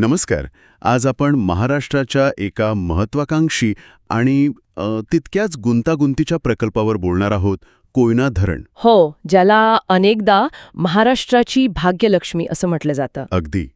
नमस्कार. आज आपण महाराष्ट्राच्या एका महत्वाकांक्षी आणि तितक्याच गुंतागुंतीच्या प्रकल्पावर बोलणार आहोत कोयना धरण. हो ज्याला अनेकदा महाराष्ट्राची भाग्यलक्ष्मी असं म्हटलं जातं. अगदी.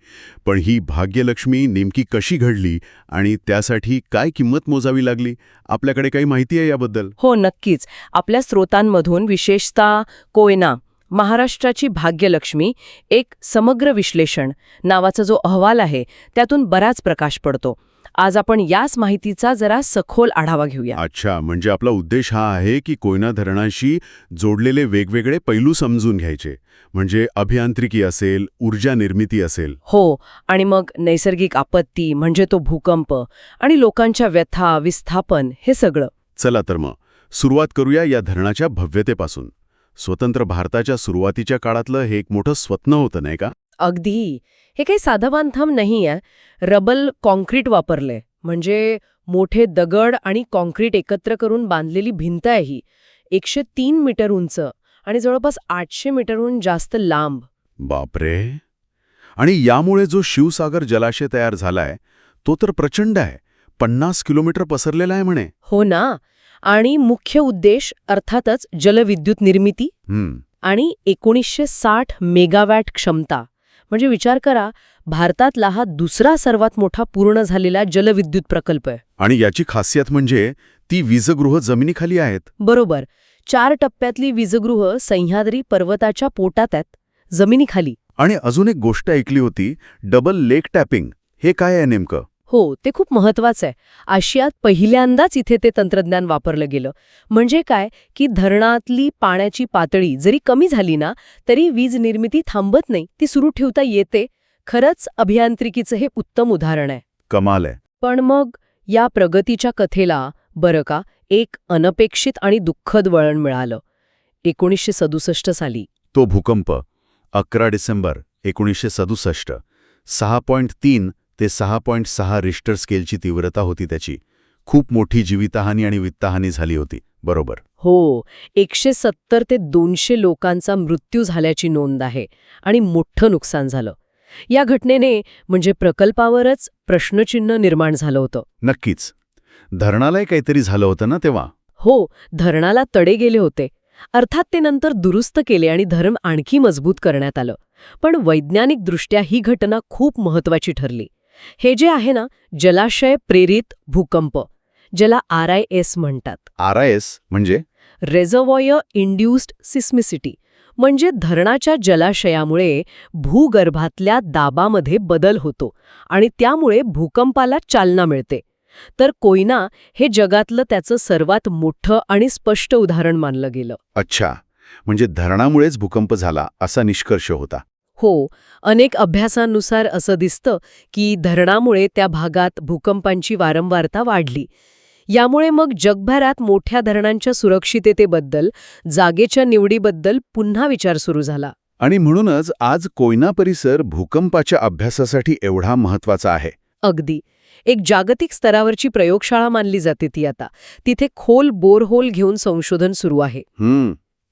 पण ही भाग्यलक्ष्मी नेमकी कशी घडली आणि त्यासाठी काय किंमत मोजावी लागली आपल्याकडे काही माहिती आहे याबद्दल? हो नक्कीच. आपल्या स्रोतांमधून विशेषतः कोयना महाराष्ट्राची भाग्यलक्ष्मी एक समग्र विश्लेषण नावाचा जो अहवाल आहे त्यातून बराच प्रकाश पडतो. आज आपण याच माहितीचा जरा सखोल आढावा घेऊया. अच्छा म्हणजे आपला उद्देश हा आहे की कोयना धरणाशी जोडलेले वेगवेगळे पैलू समजून घ्यायचे. म्हणजे अभियांत्रिकी असेल ऊर्जा निर्मिती असेल. हो आणि मग नैसर्गिक आपत्ती म्हणजे तो भूकंप आणि लोकांच्या व्यथा विस्थापन हे सगळं. चला तर मग सुरुवात करूया या धरणाच्या भव्यतेपासून. स्वतंत्र भारताच्या सुरुवातीच्या काळातलं हे एक मोठं स्वप्न होतं नाही का? अगदी. हे काही साधं बांधकाम नाही आहे. रबल कॉन्क्रीट वापरले म्हणजे मोठे दगड आणि कॉन्क्रीट एकत्र करून बांधलेली भिंत आहे ही. एकशे तीन मीटर उंच आणि जवळपास आठशे मीटरहून जास्त लांब. बापरे! आणि यामुळे जो शिवसागर जलाशय तयार झालाय तो तर प्रचंड आहे. पन्नास किलोमीटर पसरलेला आहे म्हणे. हो ना. आणि मुख्य उद्देश अर्थातच जलविद्युत निर्मिती आणि एकोणीसशे साठ मेगावॅट क्षमता. म्हणजे विचार करा भारतातला हा दुसरा सर्वात मोठा पूर्ण झालेला जलविद्युत प्रकल्प आहे. आणि याची खासियत म्हणजे ती वीजगृह जमिनीखाली आहेत. बरोबर. चार टप्प्यातली वीजगृह सह्याद्री पर्वताच्या पोटात आहेत जमिनीखाली. आणि अजून एक गोष्ट ऐकली होती डबल लेक टॅपिंग. हे काय आहे नेमकं? हो ते खूप महत्वाचं आहे. आशियात पहिल्यांदाच इथे ते तंत्रज्ञान वापरलं गेलं. म्हणजे काय? की धरणातली पाण्याची पातळी जरी कमी झाली ना तरी वीज निर्मिती थांबत नाही ती सुरू ठेवता येते. खरंच अभियांत्रिकीचं हे उत्तम उदाहरण आहे. कमाल आहे. पण मग या प्रगतीच्या कथेला बरं का एक अनपेक्षित आणि दुःखद वळण मिळालं. एकोणीसशे सदुसष्ट साली. तो भूकंप अकरा डिसेंबर एकोणीसशे सदुसष्ट. सहा पॉईंट तीन ते सहा पॉईंट सहा रिश्टर स्केलची तीव्रता होती त्याची. खूप मोठी जीवितहानी आणि वित्तहानी झाली होती. बरोबर. हो एकशे सत्तर ते दोनशे लोकांचा मृत्यू झाल्याची नोंद आहे आणि मोठं नुकसान झालं. या घटनेने म्हणजे प्रकल्पावरच प्रश्नचिन्ह निर्माण झालं होतं. नक्कीच. धरणालाही काहीतरी झालं होतं ना तेव्हा? हो धरणाला तडे गेले होते. अर्थात ते नंतर दुरुस्त केले आणि धरण आणखी मजबूत करण्यात आलं. पण वैज्ञानिकदृष्ट्या ही घटना खूप महत्वाची ठरली. हे जे आहे ना जलाशय प्रेरित भूकंप ज्याला आर आय एस म्हणतात. आर आय एस म्हणजे? रेझर्वॉयर इंड्युस्ड सिस्मिसिटी म्हणजे धरणाच्या जलाशयामुळे भूगर्भातल्या दाबामध्ये बदल होतो आणि त्यामुळे भूकंपाला चालना मिळते. तर कोयना हे जगातलं त्याचं सर्वात मोठं आणि स्पष्ट उदाहरण मानलं गेलं. अच्छा. म्हणजे धरणामुळेच भूकंप झाला असा निष्कर्ष होता. हो अनेक अभ्यासांनुसार असं दिसतं की धरणामुळे त्या भागात भूकंपांची वारंवारता वाढली. यामुळे मग जगभरात मोठ्या धरणांच्या सुरक्षिततेबद्दल जागेच्या निवडीबद्दल पुन्हा विचार सुरू झाला. आणि म्हणूनच आज कोयना परिसर भूकंपाच्या अभ्यासासाठी एवढा महत्त्वाचा आहे. अगदी. एक जागतिक स्तरावरची प्रयोगशाळा मानली जाते ती आता. तिथे खोल बोरहोल घेऊन संशोधन सुरू आहे.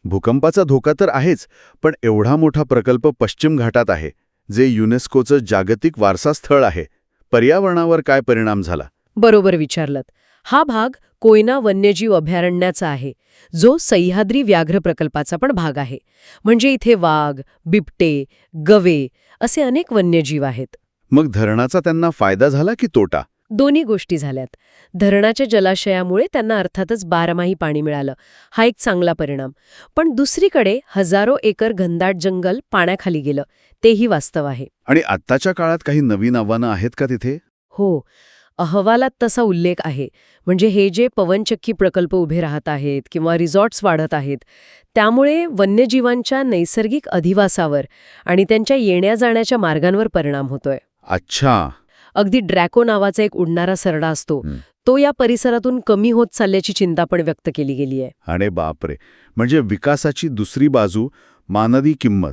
भूकंपाचा धोका तर आहेच पण एवढा मोठा प्रकल्प पश्चिम घाटात आहे जे युनेस्कोचं जागतिक वारसा स्थळ आहे. पर्यावरणावर काय परिणाम झाला? बरोबर विचारलत. हा भाग कोयना वन्यजीव अभयारण्याचा आहे जो सह्याद्री व्याघ्र प्रकल्पाचा पण भाग आहे. म्हणजे इथे वाघ बिबटे गवे असे अनेक वन्यजीव आहेत. मग धरणाचा त्यांना फायदा झाला की तोटा? दोन्ही गोष्टी झाल्यात. धरणाच्या जलाशयामुळे त्यांना अर्थातच बारमाही पाणी मिळालं. हा एक चांगला परिणाम. पण दुसरीकडे हजारो एकर घनदाट जंगल पाण्याखाली गेलं. तेही वास्तव आहे. आणि आत्ताच्या काळात काही नवीन आव्हानं आहेत का तिथे? हो. अहवालात तसा उल्लेख आहे. म्हणजे हे जे पवनचक्की प्रकल्प उभे राहत आहेत किंवा रिसॉर्ट्स वाढत आहेत त्यामुळे वन्यजीवांच्या नैसर्गिक अधिवासावर आणि त्यांच्या येण्या जाण्याच्या मार्गांवर परिणाम होतोय. अच्छा. अगदी ड्रॅको नावाचा एक उडणारा सरडा असतो. तो या परिसरातून कमी होत चालल्याची चिंता पण व्यक्त केली गेली आहे अरे बापरे. म्हणजे विकासाची दुसरी बाजू मानवी किंमत.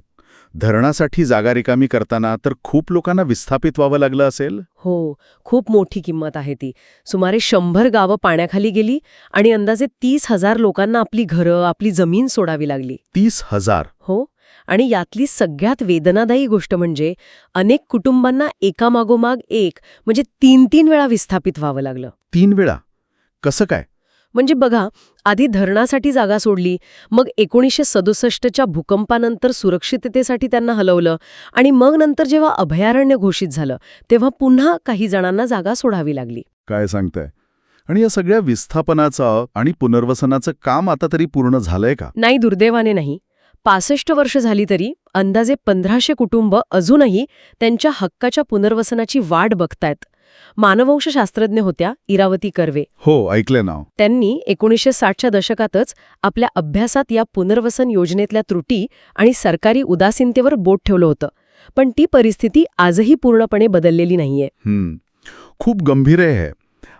धरणासाठी जागा रिकामी करताना तर खूप लोकांना विस्थापित व्हावं लागलं असेल? हो खूप मोठी किंमत आहे ती. सुमारे शंभर गावं पाण्याखाली गेली आणि अंदाजे तीस हजार लोकांना आपली घरं आपली जमीन सोडावी लागली. तीस हजार? हो. आणि यातली सगळ्यात वेदनादायी गोष्ट म्हणजे अनेक कुटुंबांना एकामागोमाग एक म्हणजे तीन तीन वेळा विस्थापित व्हावं लागलं. तीन वेळा? कसं काय? म्हणजे बघा आधी धरणासाठी जागा सोडली मग एकोणीसशे सदुसष्टच्या भूकंपानंतर सुरक्षिततेसाठी त्यांना हलवलं आणि मग नंतर जेव्हा अभयारण्य घोषित झालं तेव्हा पुन्हा काही जणांना जागा सोडावी लागली. काय सांगताय? आणि या सगळ्या विस्थापनाचं आणि पुनर्वसनाचं काम आता तरी पूर्ण झालंय का? नाही दुर्दैवाने नाही. पासष्ट वर्ष झाली तरी अंदाजे पंधराशे कुटुंब अजूनही त्यांच्या हक्काच्या पुनर्वसनाची वाट बघतायत. मानवंशशास्त्रज्ञ होत्या इरावती कर्वे. हो ऐकलंय नाव. त्यांनी एकोणीसशे साठच्या दशकातच आपल्या अभ्यासात या पुनर्वसन योजनेतल्या त्रुटी आणि सरकारी उदासीनतेवर बोट ठेवलं होतं. पण ती परिस्थिती आजही पूर्णपणे बदललेली नाहीये. खूप गंभीर आहे.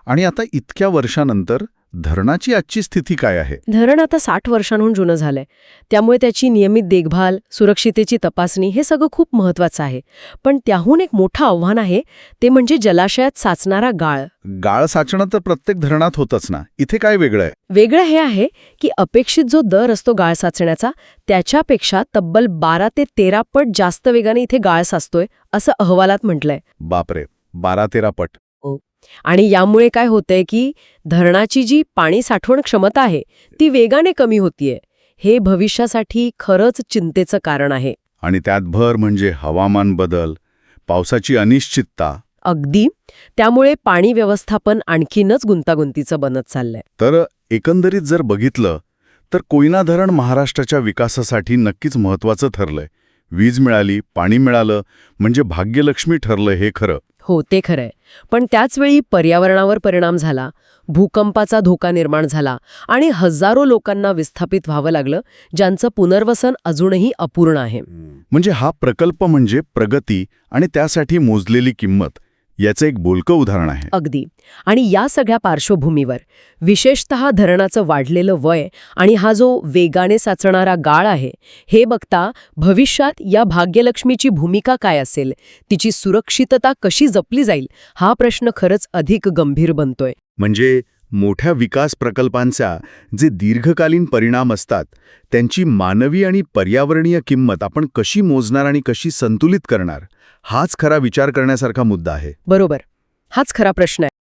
आणि आता इतक्या वर्षानंतर धरणाची आजची स्थिती काय आहे? धरण आता साठ वर्षांहून जुनं झालंय. त्यामुळे त्याची नियमित देखभाल सुरक्षितेची तपासणी हे सगळं खूप महत्वाचं आहे. पण त्याहून एक मोठं आव्हान आहे ते म्हणजे जलाशयात साचणारा गाळ. गाळ साचणं तर प्रत्येक धरणात होतच ना. इथे काय वेगळं आहे? वेगळं हे आहे की अपेक्षित जो दर असतो गाळ साचण्याचा त्याच्यापेक्षा तब्बल बारा ते तेरा पट जास्त वेगाने इथे गाळ साचतोय असं अहवालात म्हटलंय. बापरे बारा तेरा पट. आणि यामुळे काय होतंय की धरणाची जी पाणी साठवण क्षमता आहे ती वेगाने कमी होतीये. हे भविष्यासाठी खरंच चिंतेचं कारण आहे. आणि त्यात भर म्हणजे हवामान बदल पावसाची अनिश्चितता. अगदी. त्यामुळे पाणी व्यवस्थापन आणखीनच गुंतागुंतीचं बनत चाललंय. तर एकंदरीत जर बघितलं तर कोयना धरण महाराष्ट्राच्या विकासासाठी नक्कीच महत्वाचं ठरलंय. वीज मिळाली पाणी मिळालं म्हणजे भाग्यलक्ष्मी ठरलं हे खरं. हो ते खरंय. पण त्याचवेळी पर्यावरणावर परिणाम झाला भूकंपाचा धोका निर्माण झाला आणि हजारो लोकांना विस्थापित व्हावं लागलं ज्यांचं पुनर्वसन अजूनही अपूर्ण आहे. म्हणजे हा प्रकल्प म्हणजे प्रगती आणि त्यासाठी मोजलेली किंमत. याचं एक बोलकं उदाहरण आहे. अगदी. आणि या सगळ्या पार्श्वभूमीवर विशेषत धरणाचं वाढलेलं वय आणि हा जो वेगाने साचणारा गाळ आहे हे बघता भविष्यात या भाग्यलक्ष्मीची भूमिका काय असेल तिची सुरक्षितता कशी जपली जाईल हा प्रश्न खरंच अधिक गंभीर बनतोय. म्हणजे मोठ्या विकास प्रकल्पांचा जे दीर्घकालीन परिणाम असतात त्यांची मानवी आणि पर्यावरणीय किंमत आपण कशी मोजणार आणि कशी संतुलित करणार हाच खरा विचार करण्यासारखा मुद्दा आहे. बरोबर. हाच खरा प्रश्न आहे.